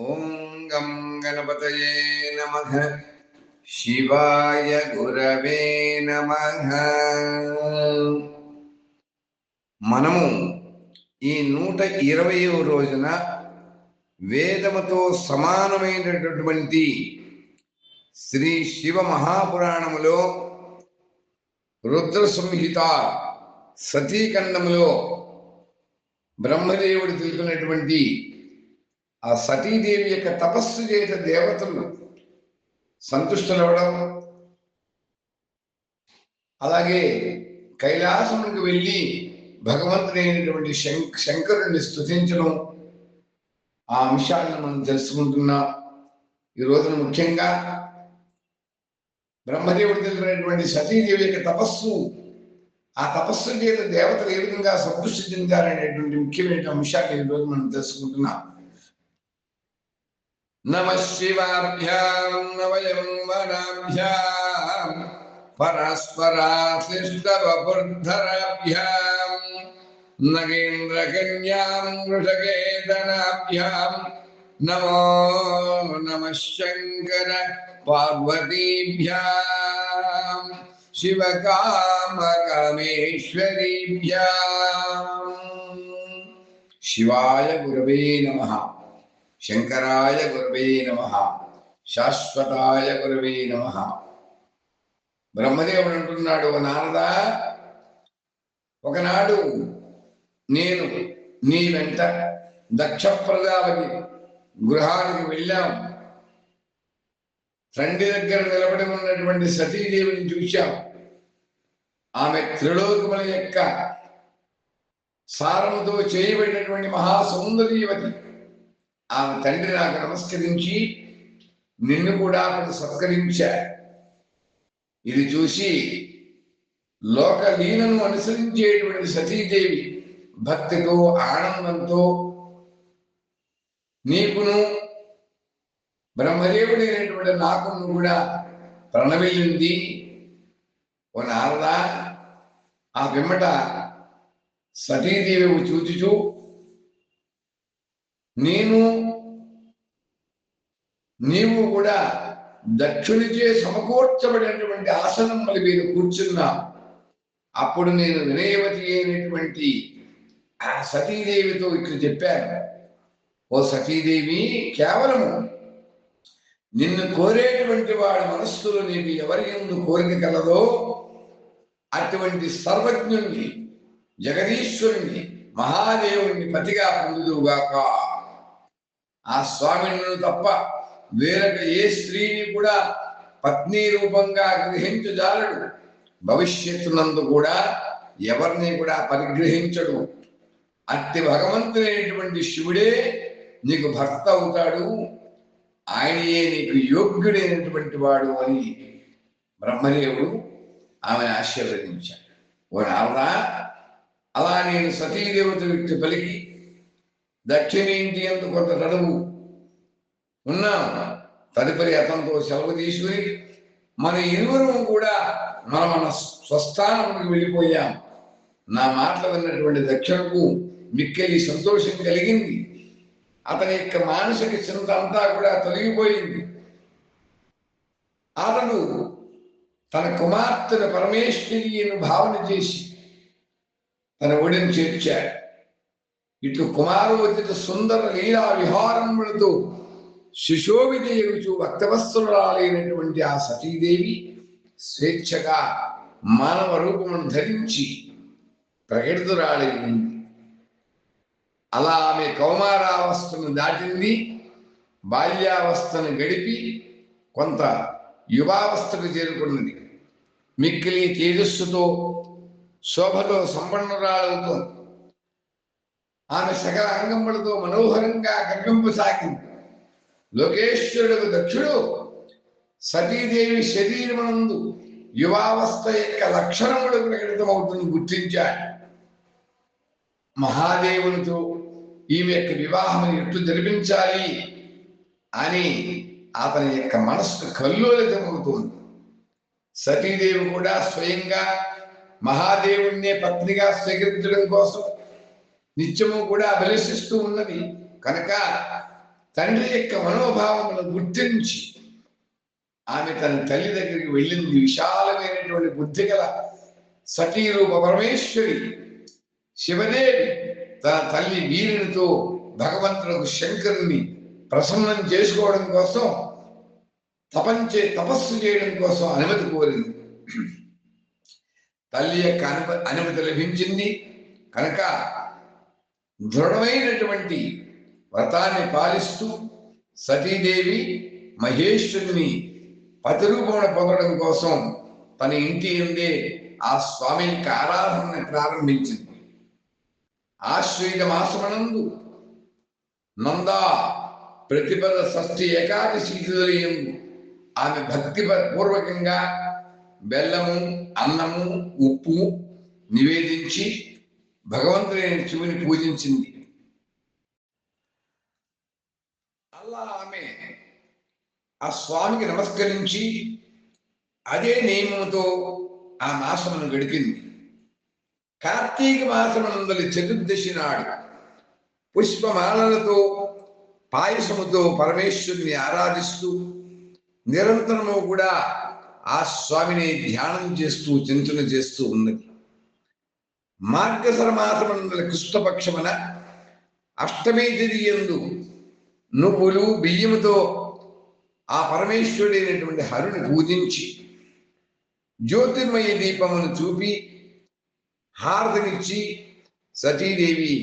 ఓం గం గణపతయే నమ. శివాయ గురవే నమ. మనము ఈ నూట ఇరవయవ రోజున వేదముతో సమానమైనటువంటి శ్రీ శివ మహాపురాణములో రుద్ర సంహిత సతీఖండములో బ్రహ్మదేవుడు తెలుపునటువంటి ఆ సతీదేవి యొక్క తపస్సు చేత దేవతలు సంతుష్టలవడం అలాగే కైలాసమునికి వెళ్ళి భగవంతుడైనటువంటి శంక శంకరుణ్ణి స్థుతించడం ఆ అంశాలను మనం తెలుసుకుంటున్నాం. ఈ రోజున ముఖ్యంగా బ్రహ్మదేవుడు తెలిపినటువంటి సతీదేవి యొక్క తపస్సు ఆ తపస్సు చేత దేవతలు ఏ విధంగా సంతృష్టి చెందారనేటువంటి ముఖ్యమైన అంశాన్ని ఈ రోజు మనం తెలుసుకుంటున్నాం. नम शिवाभ्याम नवयंवनाभ्याम परस्पराशिष्टवपुर्धराभ्याम नगेन्द्रकन्याम वृषकेतनाभ्याम नमो नमः शङ्कर पार्वतीभ्याम शिवकामकामेश्वरीभ्याम शिवाय गुरवे नमः। శంకరాయ గురవే నమ. శాశ్వతాయ గురవే నమ. బ్రహ్మదేవుడు అంటున్నాడు "ఓ నారదా ఒకనాడు నేను నీ వెంట దక్ష ప్రజాపతి గృహానికి వెళ్ళాం. తండ్రి దగ్గర నిలబడి ఉన్నటువంటి సతీదేవిని చూశాం. ఆమె త్రిలోకముల యొక్క సారముతో చేయబడినటువంటి మహా సౌందర్యవతి ఆమె తండ్రి నాకు నమస్కరించి నిన్ను కూడా అతను సత్కరించారు ఇది చూసి లోకలీలను అనుసరించేటువంటి సతీదేవి భక్తితో ఆనందంతో నీకును బ్రహ్మదేవుడైనటువంటి నాకును కూడా ప్రణమిల్లింది. ఓ నారదా ఆ పిమ్మట సతీదేవి చూచుచు నేను నీవు కూడా దక్షునిచే సమకూర్చబడినటువంటి ఆసనముల మీద కూర్చున్నా అప్పుడు నేను వినయవతి అయినటువంటి ఆ సతీదేవితో ఇట్లు చెప్పాను. ఓ సతీదేవి కేవలము నిన్ను కోరేటువంటి వాడి మనస్సులో నీకు ఎవరి ఎందు కోరిక కలదో అటువంటి సర్వజ్ఞుణ్ణి జగదీశ్వరుణ్ణి మహాదేవుణ్ణి పతిగా పొందుదువుగాక. ఆ స్వామిని తప్ప వేరొక ఏ స్త్రీని కూడా పత్ని రూపంగా గ్రహించజాలడు. భవిష్యత్తునందు కూడా ఎవరిని కూడా పరిగ్రహించడు. అట్టి భగవంతుడైనటువంటి శివుడే నీకు భర్త అవుతాడు. ఆయనయే నీకు యోగ్యుడైనటువంటి వాడు అని బ్రహ్మదేవుడు ఆమెను ఆశీర్వదించాడు. ఓ నారదా అలా నేను సతీదేవత వ్యక్తి పలికి దక్షిణేంటి అంత కొంత నడువు ఉన్నాం. తదుపరి అతనితో సెలవు తీసుకుని మన ఇరువురం కూడా మన మన స్వస్థానంకి వెళ్ళిపోయాం. నా మాటలు విన్నటువంటి దక్షిణకు మిక్కిలి సంతోషం కలిగింది. అతని యొక్క మానసిక చింత అంతా కూడా తొలగిపోయింది. అతడు తన కుమార్తెను పరమేశ్వరియను భావన చేసి తన ఒడిని చేర్చాడు. ఇట్లు వచ్చిన సుందర లీలా విహారములతో శిశోవిధి ఎగుచు వక్తవస్త్రురాలైనటువంటి ఆ సతీదేవి స్వేచ్ఛగా మానవ రూపమును ధరించి ప్రకటితురాలైంది. అలా ఆమె కౌమారావస్థను దాటింది బాల్యావస్థను గడిపి కొంత యువావస్థకు చేరుకున్నది. మిక్కిలి తేజస్సుతో శోభతో సంపన్నురాలతో ఆమె సకల అంగములతో మనోహరంగా కనిపింపసాగింది లోకేశ్వరుడు దక్షుడు. సతీదేవి శరీరమునందు యువావస్థ యొక్క లక్షణములు ప్రకటితమవుతుంది గుర్తించాడు మహాదేవునితో ఈమె యొక్క వివాహం ఎట్లు జరిపించాలి అని అతని యొక్క మనస్సు కల్లోలితమవుతుంది. సతీదేవి కూడా స్వయంగా మహాదేవుణ్ణే పత్నిగా స్వీకరించడం కోసం నిత్యము కూడా అభిలషిస్తూ ఉన్నది. కనుక తండ్రి యొక్క మనోభావములను గుర్తించి ఆమె తన తల్లి దగ్గరికి వెళ్ళింది. విశాలమైనటువంటి బుద్ధి గల సతీరూప పరమేశ్వరి శివదేవి తన తల్లి వీరునితో భగవంతులకు శంకరుని ప్రసన్నం చేసుకోవడం కోసం తపంచే తపస్సు చేయడం కోసం అనుమతి కోరింది. తల్లి యొక్క అనుమతి అనుమతి లభించింది. కనుక దృఢమైనటువంటి వ్రతాన్ని పాలిస్తూ సతీదేవి మహేశ్వరుని పతిరూపణ పొందడం కోసం తన ఇంటి ఎందే ఆ స్వామి యొక్క ఆరాధన ప్రారంభించింది. ఆశ్వయుజ మాసమనందు నందా ప్రతిపద షష్ఠి ఏకాదశి తిథులయందు ఆమె భక్తి పూర్వకంగా బెల్లము అన్నము ఉప్పు నివేదించి భగవంతుని శివుని పూజించింది అలా ఆమె ఆ స్వామికి నమస్కరించి అదే నియమంతో ఆ మాసమును గడిపింది. కార్తీక మాసమునందలి చతుర్దశి నాడు పుష్పమాలలతో పాయసముతో పరమేశ్వరుని ఆరాధిస్తూ నిరంతరము కూడా ఆ స్వామిని ధ్యానం చేస్తూ చింతన చేస్తూ ఉన్నది. మార్గసర మాసమునందలి కృష్ణపక్షమున అష్టమీ తిరిగి ఎందు నువ్వులు బియ్యముతో ఆ పరమేశ్వరుడైనటువంటి హరుని పూజించి జ్యోతిర్మయ దీపమును చూపి హారతినిచ్చి సతీదేవి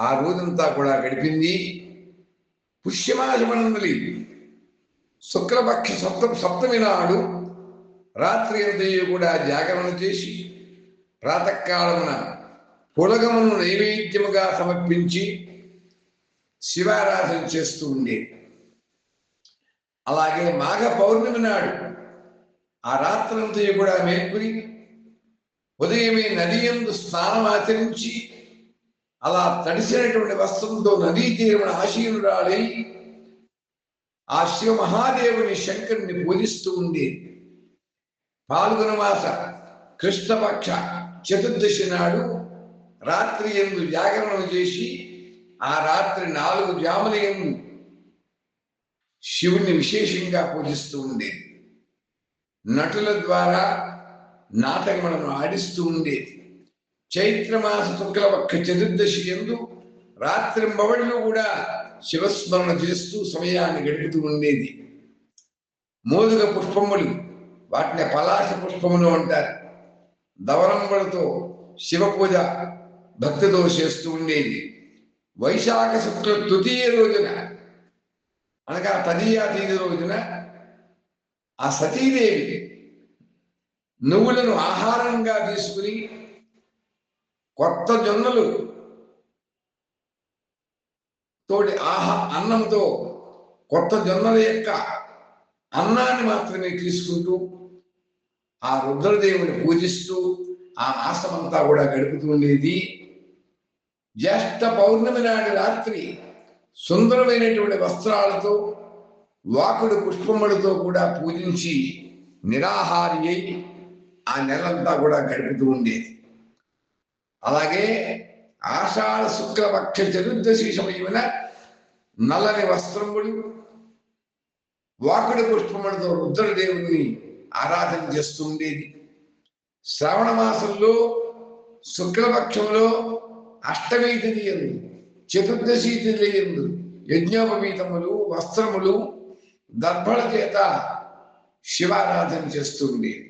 ఆ రోజంతా కూడా గడిపింది. పుష్యమాసమనందలి శుక్లపక్ష సప్త సప్తమి నాడు రాత్రి అంతయు కూడా జాగరణ చేసి ప్రాతకాలమున పులగమును నైవేద్యముగా సమర్పించి శివారాధన చేస్తూ ఉండేది. అలాగే మాఘ పౌర్ణమి నాడు ఆ రాత్రంతో కూడా మేల్కొని ఉదయమే నది ఎందు స్నానం ఆచరించి అలా తడిసినటువంటి వస్త్రంతో నదీ తీరమున ఆశీనురాలై ఆ శివ మహాదేవుని శంకరుని పూజిస్తూ ఉండేది పాల్గొన మాస కృష్ణపక్ష చతుర్దశి నాడు రాత్రి ఎందు జాగరణం చేసి ఆ రాత్రి నాలుగు జాముల ఎందు శివుణ్ణి విశేషంగా పూజిస్తూ ఉండేది నటుల ద్వారా నాటకములను ఆడిస్తూ ఉండేది చైత్రమాస శుక్లపక్ష చతుర్దశి ఎందు రాత్రి మవళ్ళు కూడా శివస్మరణ చేస్తూ సమయాన్ని గడుపుతూ ఉండేది. మోదుగ పుష్పములు వాటిని పలాశ పుష్పములు అంటారు. దవరంబలతో శివ పూజ భక్తితో చేస్తూ ఉండేది. వైశాఖ శుక్ల తృతీయ రోజున అనగా తదీయా తీది రోజున ఆ సతీదేవి నువ్వులను ఆహారంగా తీసుకుని కొత్త జొన్నలు తోటి ఆహా అన్నంతో కొత్త జొన్నల యొక్క అన్నాన్ని మాత్రమే తీసుకుంటూ ఆ రుద్రదేవుని పూజిస్తూ ఆ మాసమంతా కూడా గడుపుతుండేది జ్యేష్ఠ పౌర్ణమి నాడు రాత్రి సుందరమైనటువంటి వస్త్రాలతో వాకుడు పుష్పములతో కూడా పూజించి నిరాహారి అయి ఆ నెలంతా కూడా గడుపుతూ ఉండేది. అలాగే ఆషాఢ శుక్లపక్ష చతుర్దశి సమయమున నల్లని వస్త్రములు వాకుడి పుష్పములతో రుద్రదేవుని ఆరాధన చేస్తూ ఉండేది. శ్రావణ మాసంలో శుక్లపక్షంలో అష్టమి తిథి చతుర్దశి తిథి యజ్ఞోపవీతములు వస్త్రములు దర్భల చేత శివారాధన చేస్తూ ఉండేది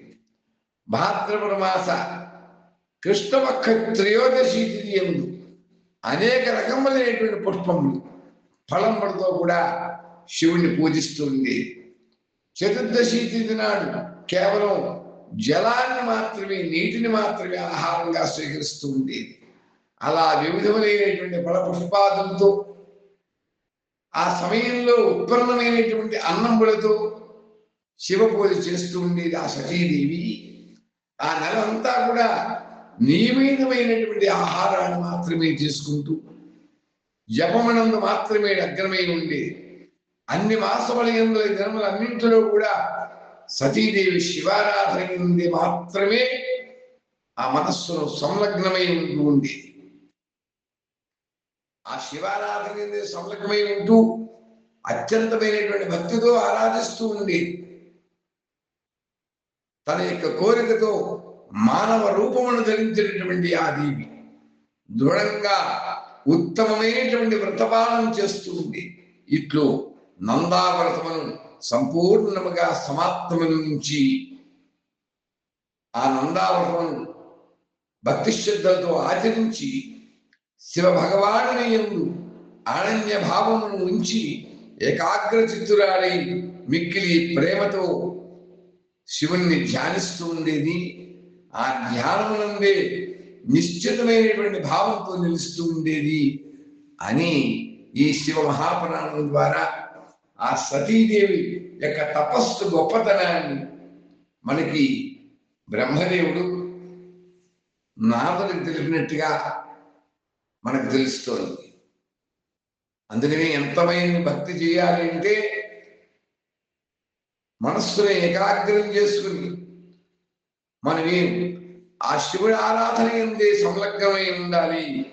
భాద్రపద మాస కృష్ణపక్ష త్రయోదశి తిథి అనేక రకములైనటువంటి పుష్పములు ఫలములతో కూడా శివుణ్ణి పూజిస్తుంది చతుర్దశి తిథి నాడు కేవలం జలాన్ని మాత్రమే నీటిని మాత్రమే ఆహారంగా స్వీకరిస్తూ ఉండేది అలా వివిధములైనటువంటి ఫల పుష్పాదులతో ఆ సమయంలో ఉత్పన్నమైనటువంటి అన్నంబులతో శివ పూజ చేస్తూ ఉండేది ఆ సతీదేవి. ఆ నెల అంతా కూడా నియమితమైనటువంటి ఆహారాన్ని మాత్రమే తీసుకుంటూ జపమనందు మాత్రమే అగ్రమై ఉండేది అన్ని మాసముల ఎందు దినములన్నింటిలో కూడా సతీదేవి శివారాధన నుండి మాత్రమే ఆ మనస్సును సంలగ్నమై ఉంటూ ఉండేది. ఆ శివారాధన సమలకమై ఉంటూ అత్యంతమైనటువంటి భక్తితో ఆరాధిస్తూ ఉంది తన యొక్క కోరికతో మానవ రూపమును ధరించినటువంటి ఆ దేవి దృఢంగా ఉత్తమమైనటువంటి వ్రతపాలన చేస్తూ ఉంది ఇట్లు నందావ్రతమును సంపూర్ణముగా సమాప్తమును నుంచి ఆ నందావ్రతమును భక్తి శ్రద్ధలతో ఆచరించి శివ భగవాను ఎందు అనన్య భావమును ఉంచి ఏకాగ్ర చిత్తురాలై మిక్కిలి ప్రేమతో శివుణ్ణి ధ్యానిస్తూ ఉండేది. ఆ ధ్యానమునందే నిశ్చితమైనటువంటి భావంతో నిలుస్తూ ఉండేది అని ఈ శివ మహాపురాణం ద్వారా ఆ సతీదేవి యొక్క తపస్సు గొప్పతనాన్ని మనకి బ్రహ్మదేవుడు నారదుడికి తెలిపినట్టుగా మనకు తెలుస్తోంది. అందుకని ఎంతమైన భక్తి చేయాలి అంటే మనస్సును ఏకాగ్రం చేసుకుని మనమే ఆ శివుడి ఆరాధన ఎందే సంలగ్నమై ఉండాలి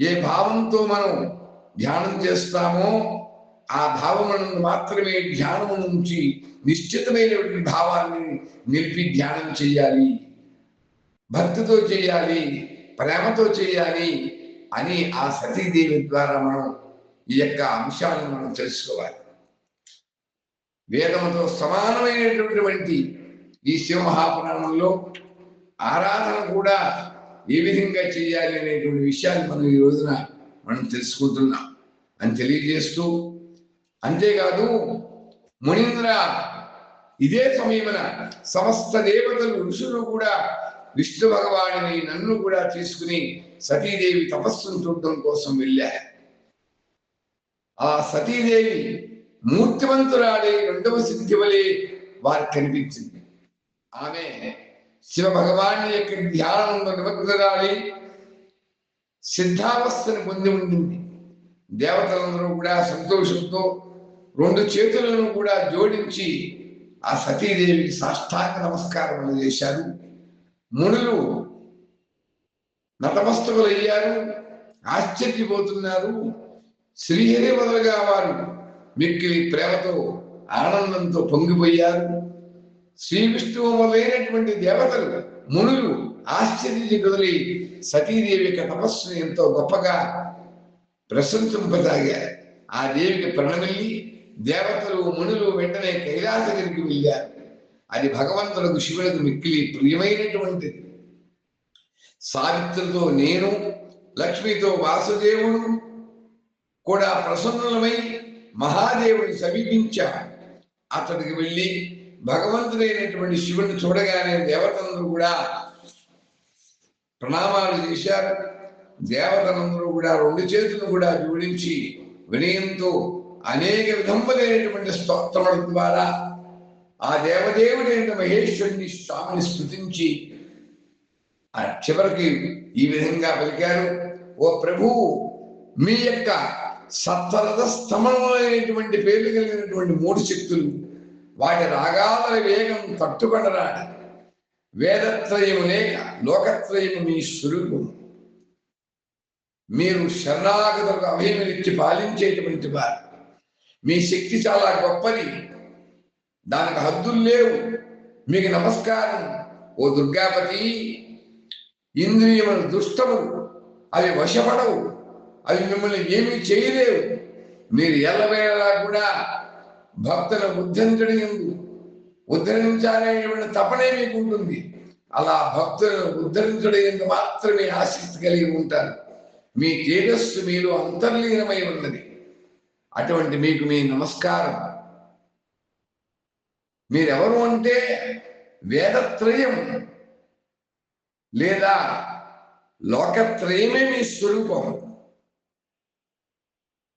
ఏ భావంతో మనం ధ్యానం చేస్తామో ఆ భావం మాత్రమే ధ్యానము నుంచి నిశ్చితమైనటువంటి భావాన్ని నిలిపి ధ్యానం చేయాలి భక్తితో చేయాలి. ప్రేమతో చేయాలి అని ఆ సతీదేవి ద్వారా మనం ఈ యొక్క అంశాలను మనం తెలుసుకోవాలి. వేదముతో సమానమైనటువంటి ఈ శివమహాపురాణంలో ఆరాధన కూడా ఏ విధంగా చేయాలి అనేటువంటి విషయాన్ని మనం ఈ రోజున మనం తెలుసుకుంటున్నాం అని తెలియజేస్తూ అంతేకాదు మునీంద్ర ఇదే సమయమున సమస్త దేవతలు ఋషులు కూడా విష్ణు భగవాడిని నన్ను కూడా తీసుకుని సతీదేవి తపస్సును చూడడం కోసం వెళ్ళారు ఆ సతీదేవి మూర్తివంతురాలే రెండవ సిద్ధి వలె వారికి కనిపించింది. ఆమె శివ భగవాని యొక్క ధ్యానంలో నిమగ్నరాలి సిద్ధావస్థను పొంది ఉండింది. దేవతలందరూ కూడా సంతోషంతో రెండు చేతులను కూడా జోడించి ఆ సతీదేవికి సాష్టాంగ నమస్కారం చేశారు. మునులు నతమస్తకులు అయ్యారు ఆశ్చర్యపోతున్నారు. శ్రీహరి మొదలుగా వారు మిక్కిలి ప్రేమతో ఆనందంతో పొంగిపోయారు. శ్రీ విష్ణువు మొదలైనటువంటి దేవతలు మునులు ఆశ్చర్య కదిలి సతీదేవి యొక్క తపస్సును ఎంతో గొప్పగా ప్రశంసింపసాగారు ఆ దేవికి ప్రణమిల్లి దేవతలు మునులు వెంటనే కైలాసగిరికి వెళ్ళారు. అది భగవంతులకు శివులకు మిక్కిలి ప్రియమైనటువంటిది. సావిత్రితో నేను లక్ష్మితో వాసుదేవుడు కూడా ప్రసన్నులమై మహాదేవుని సమీపించా. అతడికి వెళ్ళి భగవంతుడైనటువంటి శివుని చూడగానే దేవతలందరూ కూడా ప్రణామాలు చేశారు. దేవతలందరూ కూడా రెండు చేతులు కూడా జోడించి వినయంతో అనేక విధములైనటువంటి స్తోత్రముల ద్వారా ఆ దేవదేవుడైన మహేశ్వరుని స్వామిని స్థుతించి ఆ చివరికి ఈ విధంగా పలికారు ఓ ప్రభు మీ యొక్క సత్వరథ స్తమనమైనటువంటి పేర్లు కలిగినటువంటి మూడు శక్తులు వాటి రాగాల వేగం తట్టుకొనరాని వేదత్రయము లేక లోకత్రయము మీ స్వరూపం. మీరు శరణాగతులకు అభయమిచ్చి పాలించేటువంటి వారు. మీ శక్తి చాలా గొప్పది. దానికి హద్దులు లేవు. మీకు నమస్కారం. ఓ దుర్గాపతి ఇంద్రియములు దుష్టము అవి వశపడవు. అవి మిమ్మల్ని ఏమీ చేయలేవు. మీరు ఎల్లవేళలా కూడా భక్తులను ఉద్ధరించడం ఎందు ఉద్ధరించాలనేటువంటి తపనే మీకు ఉంటుంది అలా భక్తులను ఉద్ధరించడం ఎందు మాత్రమే ఆసక్తి కలిగి ఉంటారు. మీ తేజస్సు మీలో అంతర్లీనమై ఉన్నది. అటువంటి మీకు మీ నమస్కారం. మీరెవరు అంటే వేదత్రయం లేదా లోకత్రయమే మీ స్వరూపం.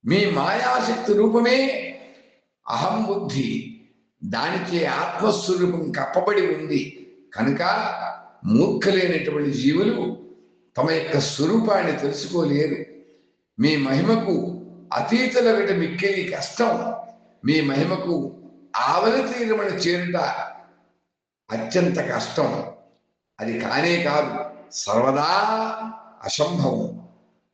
మీ మాయాశక్తి రూపమే అహం బుద్ధి. దానిచే ఆత్మస్వరూపం కప్పబడి ఉంది. కనుక మూర్ఖలేనటువంటి జీవులు తమ యొక్క స్వరూపాన్ని తెలుసుకోలేరు. మీ మహిమకు అతీతుల విట మిక్కిలి కష్టం. మీ మహిమకు ఆవలి తీరమని చేరుట అత్యంత కష్టం. అది కానే కాదు సర్వదా అసంభవం.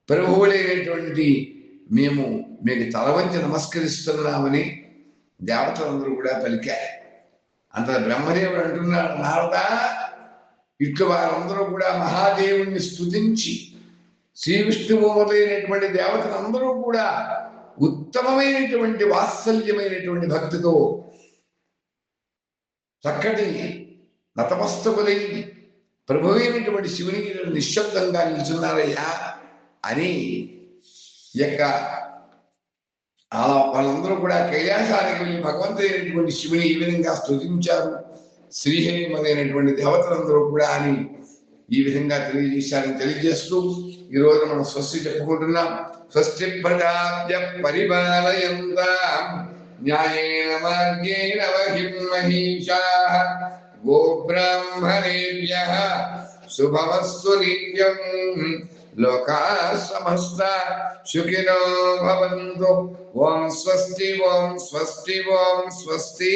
ప్రభువులైనటువంటి మేము మీకు తలవంచి నమస్కరిస్తున్నామని దేవతలందరూ కూడా పలికారు. అంత బ్రహ్మదేవుడు అంటున్నాడు నారద ఇట్లు వారందరూ కూడా మహాదేవుణ్ణి స్తుతించి శ్రీ విష్ణువు మొదలైనటువంటి దేవతలందరూ కూడా ఉత్తమమైనటువంటి వాత్సల్యమైనటువంటి భక్తితో చక్కటి నతమస్తకులై ప్రభువైనటువంటి శివుని నిశ్శబ్దంగా నిల్చున్నారయ్యా అని యొక్క అలా వాళ్ళందరూ కూడా కైలాసానికి వెళ్ళి భగవంతుడైనటువంటి శివుని ఈ విధంగా స్తుతించారు. శ్రీహరి మొదలైనటువంటి దేవతలందరూ కూడా అని ఈ విధంగా తెలియజేశారని తెలియజేస్తూ ఈ రోజు మనం స్వస్తి చెప్పుకుంటున్నాం. స్వస్తి ప్రజాభ్య పరిపాలయంత న్యాయేన మార్గేణ మహిం మహిషా గోబ్రాహ్మణేభ్య శుభమస్తు నిత్యం లోకా సమస్త సుఖినో భవంతు ఓం స్వస్తి ఓం స్వస్తి ఓం స్వస్తి